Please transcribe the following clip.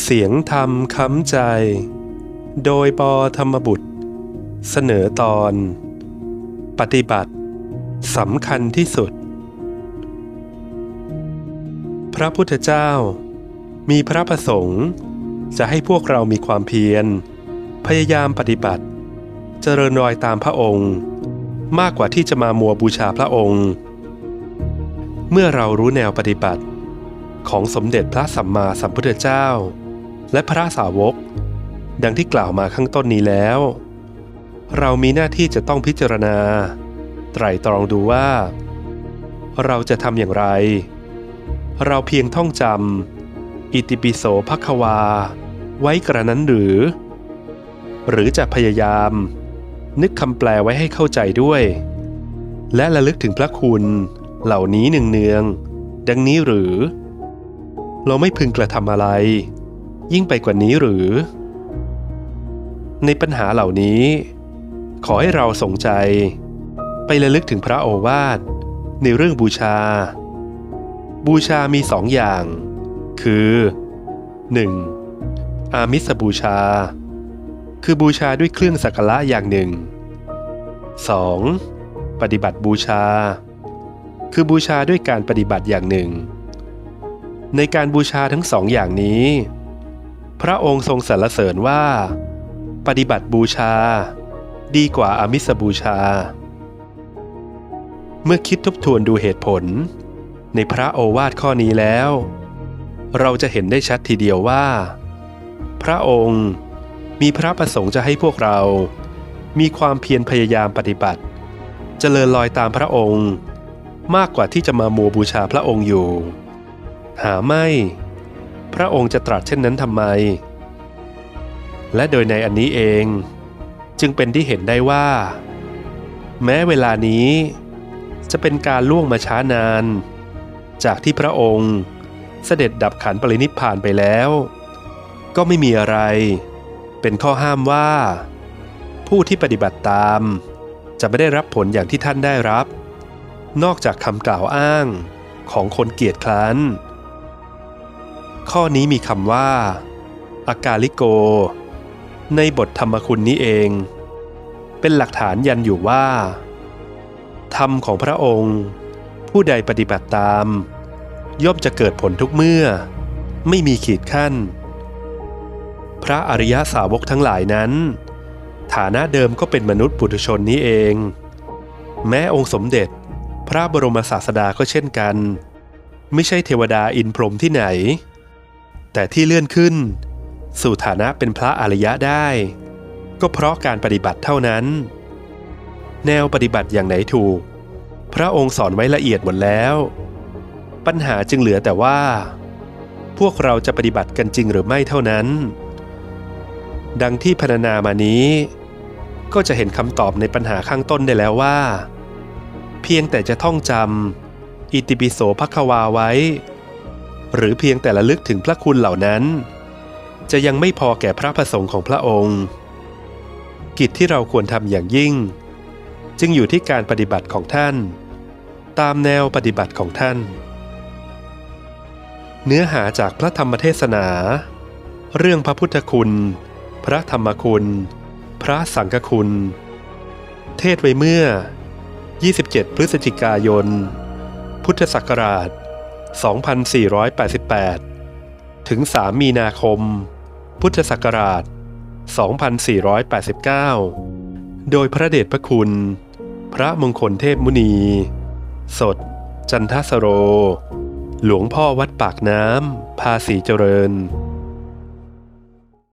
เสียงธรรมค้ำใจ โดยปอธรรมบุตร เสนอตอน ปฏิบัติสำคัญที่สุด พระพุทธเจ้า มีพระประสงค์ จะให้พวกเรามีความเพียร พยายามปฏิบัติ เจริญรอยตามพระองค์ มากกว่าที่จะมามัวบูชาพระองค์ เมื่อเรารู้แนวปฏิบัติของสมเด็จพระสัมมาสัมพุทธเจ้า และพระสาวก ดังที่กล่าวมาข้างต้นนี้แล้ว เรามีหน้าที่จะต้องพิจารณา ไตร่ตรองดูว่า เราจะทำอย่างไร เราเพียงท่องจำอิติปิโสภควา ไว้กระนั้นหรือ หรือจะพยายาม นึกคำแปลไว้ให้เข้าใจด้วย และระลึกถึงพระคุณเหล่านี้เนืองๆดังนี้หรือ เราไม่พึงกระทำอะไร ยิ่งไปกว่านี้หรือ ในปัญหาเหล่านี้ ขอให้เราสนใจ ไประลึกถึงพระโอวาท ในเรื่องบูชา บูชามีสองอย่าง คือ 1. อามิสบูชา คือบูชาด้วยเครื่องสักการะอย่างหนึ่ง 2. ปฏิบัติบูชา คือบูชาด้วยการปฏิบัติอย่างหนึ่ง ในการบูชาทั้งสองอย่างนี้ พระองค์ทรงสรรเสริญว่า ปฏิบัติบูชา ดีกว่าอามิสบูชา เมื่อคิดทบทวนดูเหตุผล ในพระโอวาทข้อนี้แล้ว เราจะเห็นได้ชัดทีเดียวว่า พระองค์มีพระประสงค์จะให้พวกเรา มีความเพียรพยายามปฏิบัติเจริญรอยตามพระองค์ มากกว่าที่จะมามัวบูชาพระองค์อยู่ หาไม่ พระองค์จะตรัสเช่นนั้นทำไม และโดยในอันนี้เอง จึงเป็นที่เห็นได้ว่า แม้เวลานี้ จะเป็นการล่วงมาช้านาน จากที่พระองค์เสด็จดับขันปรินิพพานไปแล้ว ก็ไม่มีอะไร เป็นข้อห้ามว่า ผู้ที่ปฏิบัติตาม จะไม่ได้รับผลอย่างที่ท่านได้รับ นอกจากคำกล่าวอ้างของคนเกียจคร้าน ข้อนี้มีคำว่า อากาลิโก ในบทธรรมคุณนี้เอง เป็นหลักฐานยันอยู่ว่า ธรรมของพระองค์ ผู้ใดปฏิบัติตาม ย่อมจะเกิดผลทุกเมื่อ ไม่มีขีดขั้น พระอริยสาวกทั้งหลายนั้น ฐานะเดิมก็เป็นมนุษย์ปุถุชนนี้เอง แม้องค์สมเด็จพระบรมศาสดาก็เช่นกัน ไม่ใช่เทวดาอินพรหมที่ไหน แต่ที่เลื่อนขึ้น สู่ฐานะเป็นพระอริยะได้ ก็เพราะการปฏิบัติเท่านั้น แนวปฏิบัติอย่างไหนถูก พระองค์สอนไว้ละเอียดหมดแล้ว ปัญหาจึงเหลือแต่ว่า พวกเราจะปฏิบัติกันจริงหรือไม่เท่านั้น ดังที่พรรณนามานี้ ก็จะเห็นคำตอบในปัญหาข้างต้นได้แล้วว่า เพียงแต่จะท่องจำอิติปิโสภควาไว้ หรือเพียงแต่ระลึกถึงพระคุณเหล่านั้น จะยังไม่พอแก่พระประสงค์ของพระองค์ กิจที่เราควรทำอย่างยิ่ง จึงอยู่ที่การปฏิบัติของท่าน ตามแนวปฏิบัติของท่าน เนื้อหาจากพระธรรมเทศนา เรื่องพระพุทธคุณ พระธรรมคุณ พระสังฆคุณ เทศไว้เมื่อ 27 พฤศจิกายน พุทธศักราช 2488 ถึง 3 มีนาคม พุทธศักราช 2489 โดยพระเดชพระคุณ พระมงคลเทพมุนี สด จันทสโร หลวงพ่อวัดปากน้ำ ภาษีเจริญ